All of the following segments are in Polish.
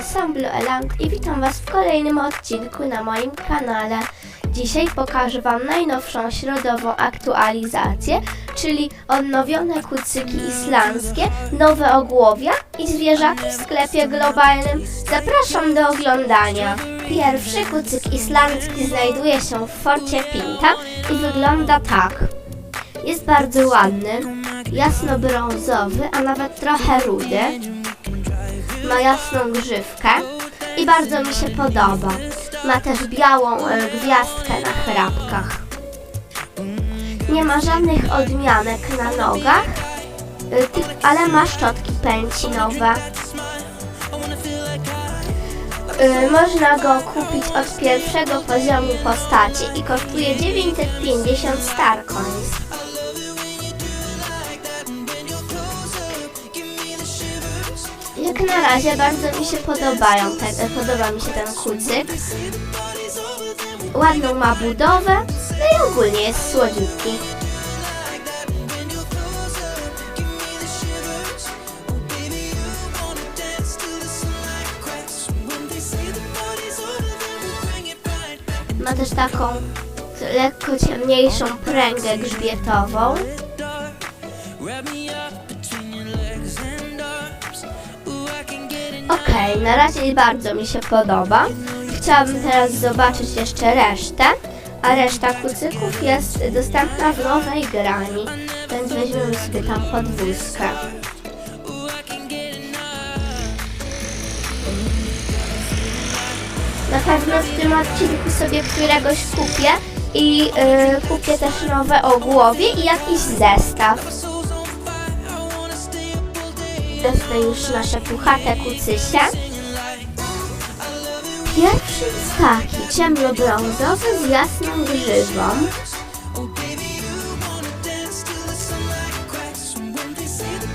Ensemble Elang i witam Was w kolejnym odcinku na moim kanale. Dzisiaj pokażę Wam najnowszą środową aktualizację, czyli odnowione kucyki islandzkie, nowe ogłowia i zwierzaki w sklepie globalnym. Zapraszam do oglądania. Pierwszy kucyk islandzki znajduje się w forcie Pinta i wygląda tak. Jest bardzo ładny, jasno-brązowy, a nawet trochę rudy. Ma jasną grzywkę i bardzo mi się podoba. Ma też białą e, gwiazdkę na chrapkach. Nie ma żadnych odmianek na nogach, e, ale ma szczotki pęcinowe. E, Można go kupić od pierwszego poziomu postaci i kosztuje 950 Starcoins. Jak na razie bardzo mi się podobają te, podoba mi się ten kucyk. Ładną ma budowę, no i ogólnie jest słodziutki. Ma też taką lekko ciemniejszą pręgę grzbietową. Okej, na razie bardzo mi się podoba. Chciałabym teraz zobaczyć jeszcze resztę, a reszta kucyków jest dostępna w nowej grani, więc weźmiemy sobie tam podwózkę. Na pewno w tym odcinku sobie któregoś kupię i y, kupię też nowe ogłowie i jakiś zestaw. Te już nasze puchate kucysie. Pierwszy taki ciemnobrązowy z jasną grzywą.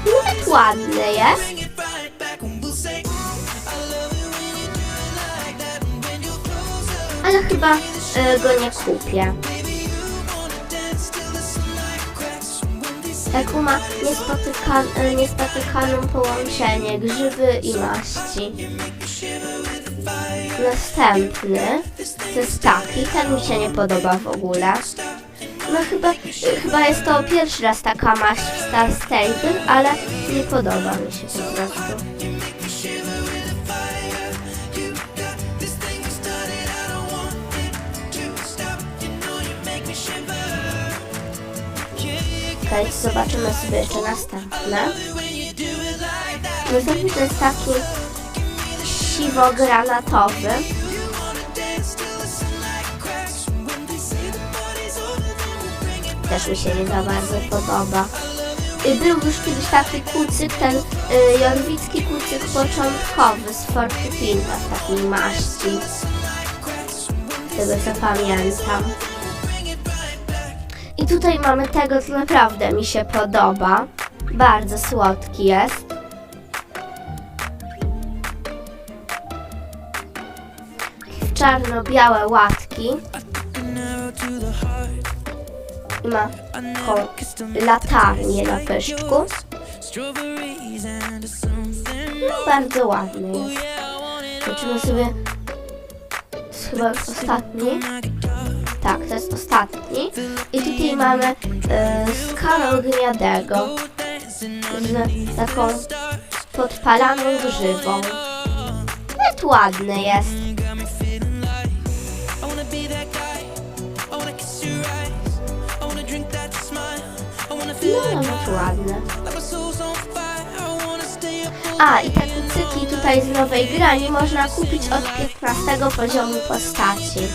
Nawet ładny jest. Ale chyba e, go nie kupię. Eku ma niespotyka, e, niespotykaną połączenie grzyby i maści. Następny to jest taki, ten mi się nie podoba w ogóle. No chyba, e, chyba jest to pierwszy raz taka maść w Star Stable, ale nie podoba mi się po prostu. Zobaczymy sobie jeszcze następne. Następny to jest taki siwo-granatowy. Też mi się nie za bardzo podoba. Był już kiedyś taki kucyk, ten y, jorwicki kucyk początkowy z Forty Pinta w takiej maści. Tego co pamiętam. I tutaj mamy tego, co naprawdę mi się podoba. Bardzo słodki jest. Czarno-białe łatki. I ma taką latarnię na pyszczku. No, bardzo ładny jest. Zobaczymy sobie. To jest chyba ostatni. Tak, to jest ostatni. I tutaj mamy e, skalę gniadego z taką podpalaną grzywą. Nawet ładny jest. No, nawet ładny. A, i te kucyki tutaj z nowej grani można kupić od 15 poziomu postaci.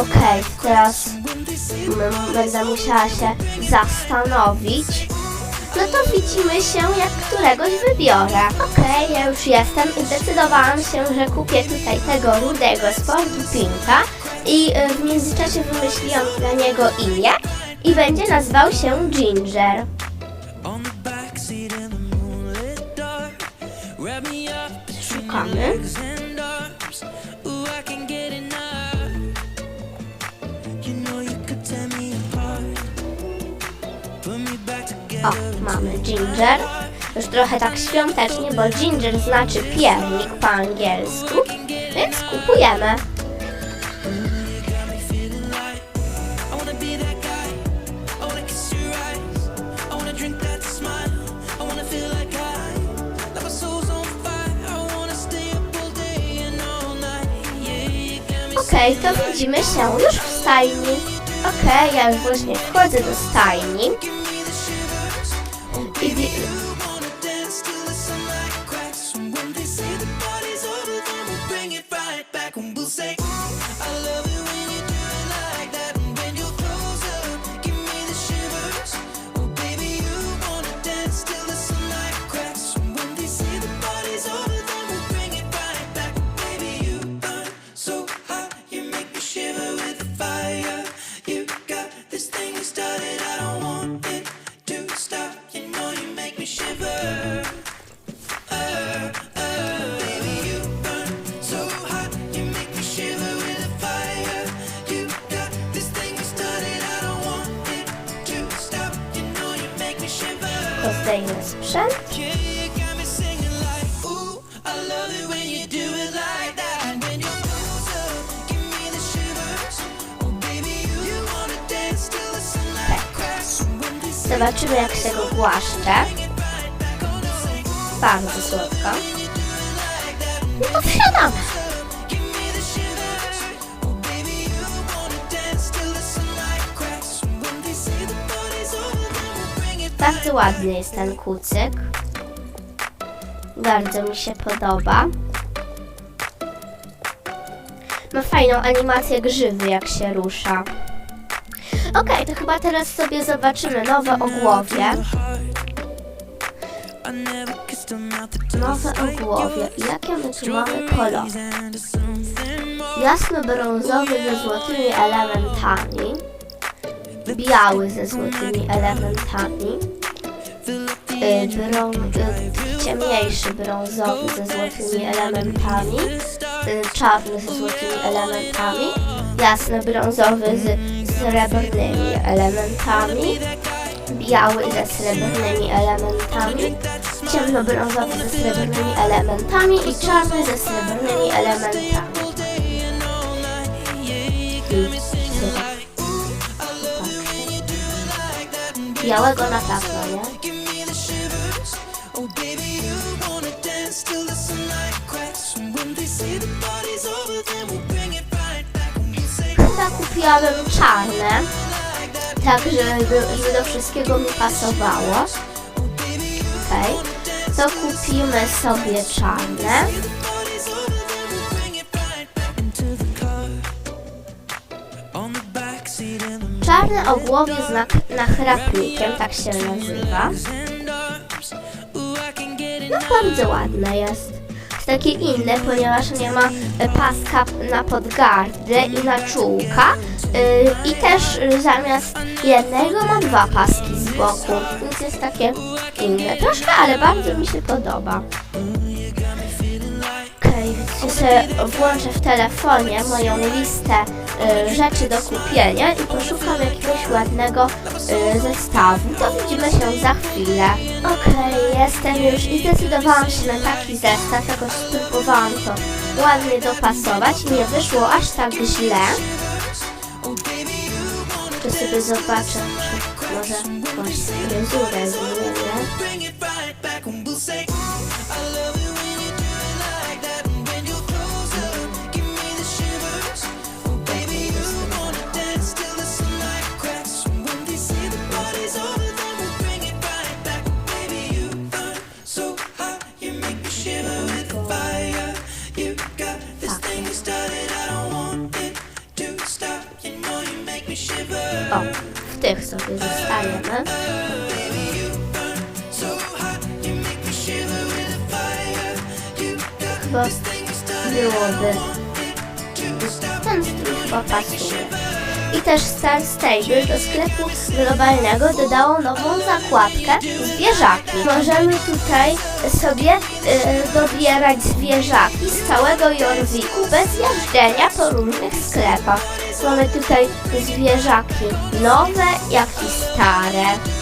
Okej, teraz mm, będę musiała się zastanowić. No to widzimy się, jak któregoś wybiorę. Okej, ja już jestem i zdecydowałam się, że kupię tutaj tego rudego z Pinka i y, w międzyczasie wymyśliłam dla niego imię i będzie nazywał się Ginger. Szukamy. O, mamy ginger. Już trochę tak świątecznie, bo ginger znaczy piernik po angielsku, więc kupujemy. Okej, to widzimy się już w stajni. Okej, ja już właśnie wchodzę do stajni. I Zobaczymy jak się go głaszcze. Bardzo słodko. No to wsiadamy. Bardzo ładny jest ten kucyk. Bardzo mi się podoba. Ma fajną animację grzywy, jak się rusza. Okej, to chyba teraz sobie zobaczymy nowe ogłowie. Nowe ogłowie. Jakie my tu mamy kolory? Jasno-brązowy ze złotymi elementami. Biały ze złotymi elementami. Y, y, ciemniejszy brązowy ze złotymi elementami. Y, czarny ze złotymi elementami. Jasno-brązowy z srebrnymi elementami. Biały ze srebrnymi elementami. Ciemnobrązowy ze srebrnymi elementami i czarny ze srebrnymi elementami. Białego na pewno, nie? Kupiłabym czarne, tak żeby, żeby do wszystkiego mi pasowało. Okej, to kupimy sobie czarne. the Czarne ogłowie z nak- nachrapnikiem, tak się nazywa. No bardzo ładne jest. Takie inne, ponieważ nie ma e, paska na podgardę i na czółka. Y, I też zamiast jednego ma dwa paski z boku. Więc jest takie inne troszkę, ale bardzo mi się podoba. Okej, ja sobie włączę w telefonie moją listę rzeczy do kupienia i poszukam jakiegoś ładnego y, zestawu. To widzimy się za chwilę. Okej, jestem już i zdecydowałam się na taki zestaw. Jakoś spróbowałam to ładnie dopasować i nie wyszło aż tak źle. To sobie zobaczę, czy może jakąś fryzurę. Byłoby ten strój chyba pasuje. I też Star Stable do sklepu globalnego dodało nową zakładkę zwierzaki. Możemy tutaj sobie y, dobierać zwierzaki z całego Jorwiku bez jeżdżenia po różnych sklepach. Mamy tutaj zwierzaki nowe, jak i stare.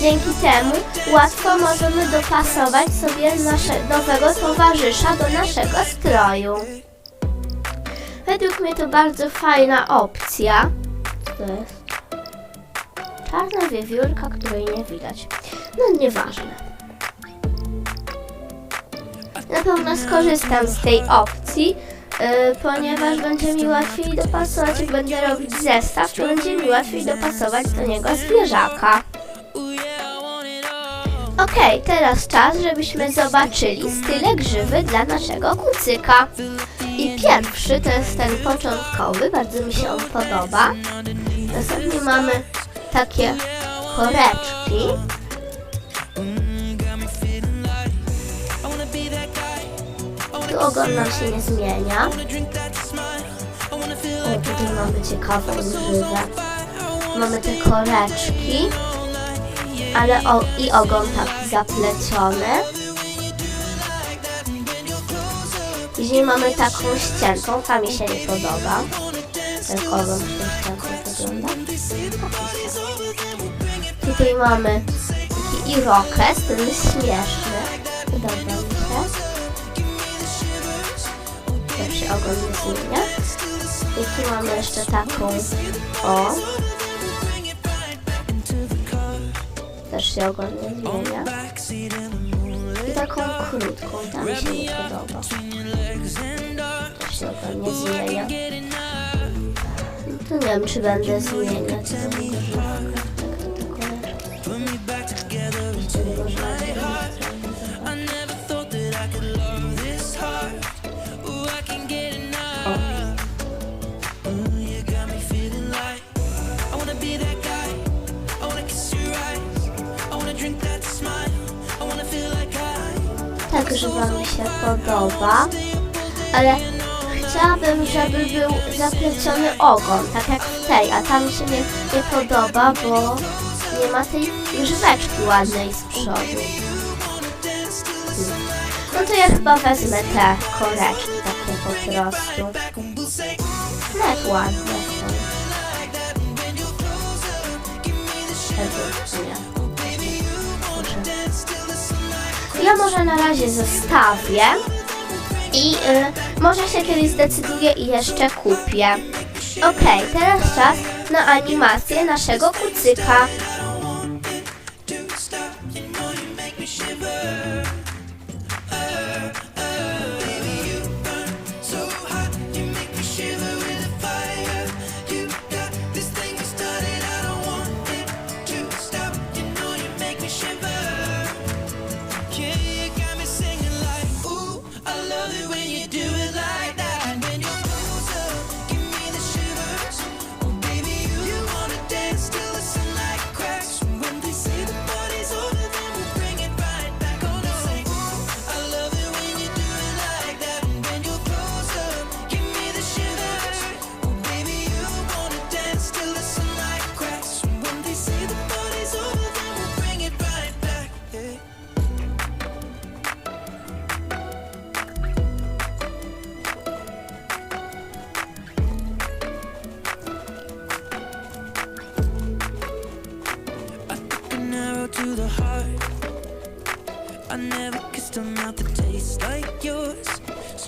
Dzięki temu łatwo możemy dopasować sobie nowego towarzysza do naszego stroju. Według mnie to bardzo fajna opcja. To jest? Czarna wiewiórka, której nie widać. No nieważne. Na pewno skorzystam z tej opcji, yy, ponieważ będzie mi łatwiej dopasować, jak będę robić zestaw, to będzie mi łatwiej dopasować do niego zwierzaka. Okej, teraz czas, żebyśmy zobaczyli style grzywy dla naszego kucyka. I pierwszy to jest ten początkowy, bardzo mi się on podoba. Następnie mamy takie koreczki. Tu ogon nam się nie zmienia. O, tutaj mamy ciekawą grzywę. Mamy te koreczki, ale o, i ogon tak zapleciony. Później mamy taką ściętą, ta mi się nie podoba. Ten ogon z tą wygląda. Tutaj mamy taki irokes, ten jest śmieszny. Podoba mi się. Się ogon nie zmienia. I tu mamy jeszcze taką o. Też się ogon nie zmienia. I taką krótką, ta mi się nie podoba. Też się ogon nie zmienia. Tu nie wiem, czy będę zmieniać. Tak, że wam się podoba, ale chciałabym, żeby był zapleciony ogon, tak jak w tej, a ta mi się nie, nie podoba, bo nie ma tej grzyweczki ładnej z przodu. No to ja chyba wezmę te koreczki takie po prostu. Jak ładne są. Ja może na razie zostawię i y, może się kiedyś zdecyduję i jeszcze kupię. Okej, teraz czas na animację naszego kucyka.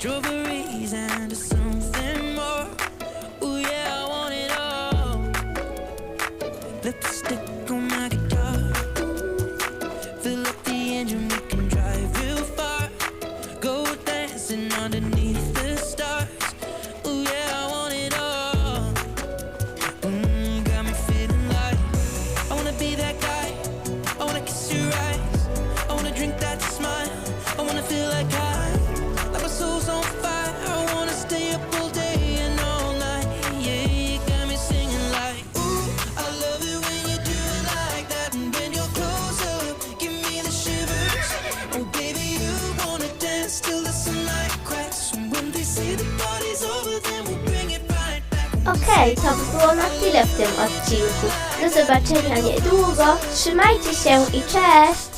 strawberries and a sun. To by było na tyle w tym odcinku. Do zobaczenia niedługo. Trzymajcie się i cześć!